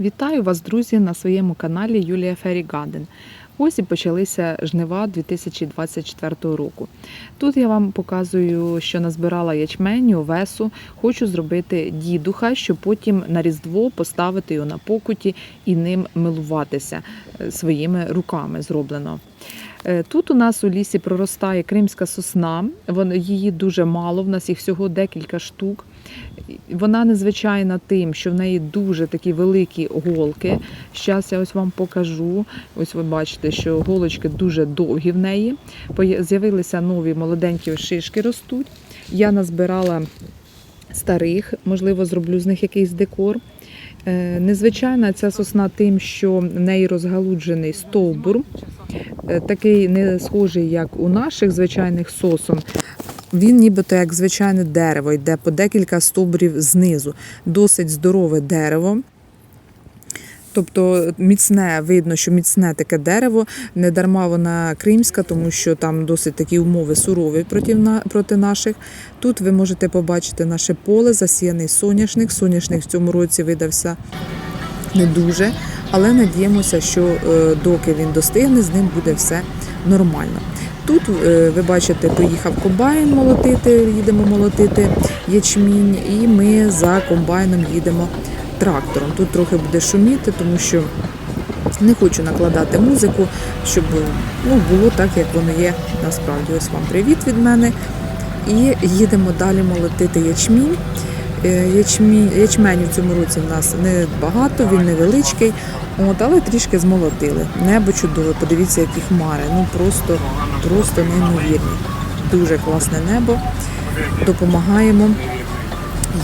Вітаю вас, друзі, на своєму каналі Юлія Фері Гаден. Ось і почалися жнива 2024 року. Тут я вам показую, що назбирала ячменю, овесу. Хочу зробити дідуха, щоб потім на Різдво поставити його на покуті і ним милуватися е, своїми руками зроблено. Е, Тут у нас у лісі проростає кримська сосна. Її дуже мало, в нас їх всього декілька штук. Вона незвичайна тим, що в неї дуже такі великі голки. Зараз я ось вам покажу. Ось ви бачите, що голочки дуже довгі в неї. З'явилися нові молоденькі шишки ростуть. Я назбирала старих, можливо, зроблю з них якийсь декор. Е, Незвичайна ця сосна тим, що в неї розгалуджений стовбур, е, такий не схожий, як у наших звичайних сосон. Він нібито як звичайне дерево, йде по декілька стовбурів знизу. Досить здорове дерево. Тобто міцне, видно, що міцне таке дерево, не дарма вона кримська, тому що там досить такі умови сурові проти, проти наших. Тут ви можете побачити наше поле, засіяний соняшник. Соняшник в цьому році видався не дуже, але надіємося, що е, доки він достигне, з ним буде все нормально. Тут е, ви бачите, поїхав комбайн молотити, їдемо молотити ячмінь, і ми за комбайном їдемо трактором. Тут трохи буде шуміти, тому що не хочу накладати музику, щоб ну, було так, як воно є насправді. Ось вам привіт від мене. І їдемо далі молотити ячмінь. Е, Ячмінь, ячменю в цьому році в нас не багато, він невеличкий, от, але трішки змолотили. Небо чудове, подивіться, які хмари. Ну просто, просто неймовірні. Дуже класне небо. Допомагаємо.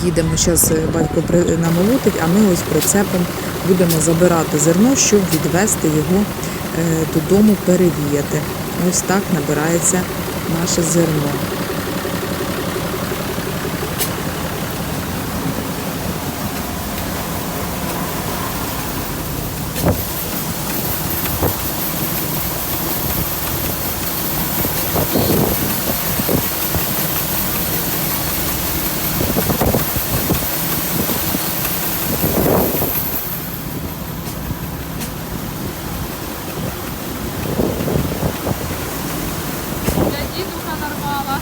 Їдемо зараз батько при- намолотить, а ми ось прицепом будемо забирати зерно, щоб відвести його е, додому, перевіяти. Ось так набирається наше зерно. Для дідуха нарвала.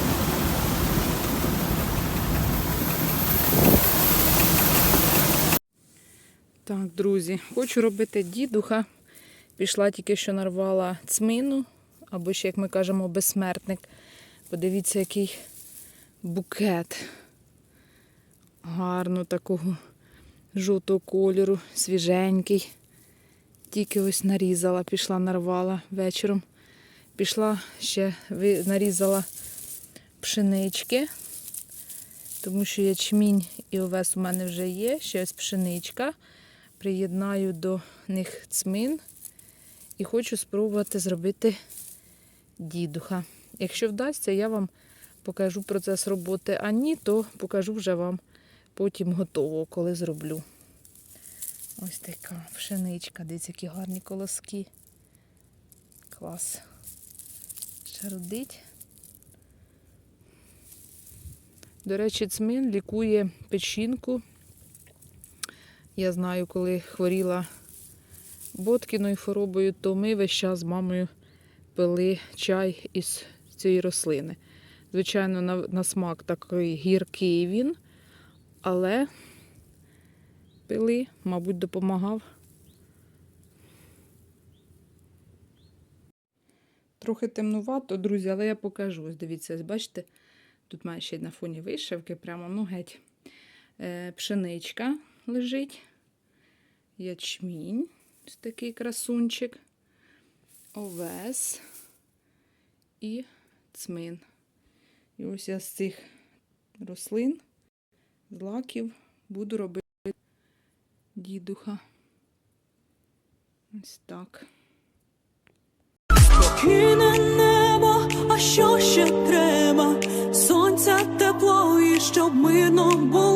Так, друзі, хочу робити дідуха. Пішла тільки що нарвала цмину, або ще, як ми кажемо, безсмертник. Подивіться, який букет. Гарно такого жовтого кольору, свіженький. Тільки ось нарізала, пішла, нарвала вечором. Пішла ще нарізала пшенички, тому що ячмінь і овес у мене вже є, ще ось пшеничка. Приєднаю до них цмин і хочу спробувати зробити дідуха. Якщо вдасться, я вам покажу процес роботи, а ні, то покажу вже вам потім готово, коли зроблю. Ось така пшеничка, дивіться, які гарні колоски. Клас. Шарудить. До речі, цмин лікує печінку. Я знаю, коли хворіла боткіною хворобою, то ми весь час з мамою пили чай із цієї рослини. Звичайно, на, на смак такий гіркий він, але пили, мабуть, допомагав. Трохи темнувато, друзі, але я покажу. Ось дивіться, бачите, тут має ще на фоні вишивки, прямо ну геть. Е, пшеничка лежить, ячмінь, такий красунчик, овес і цмин. І ось я з цих рослин, з лаків буду робити дідуха. Ось так. Мирно було,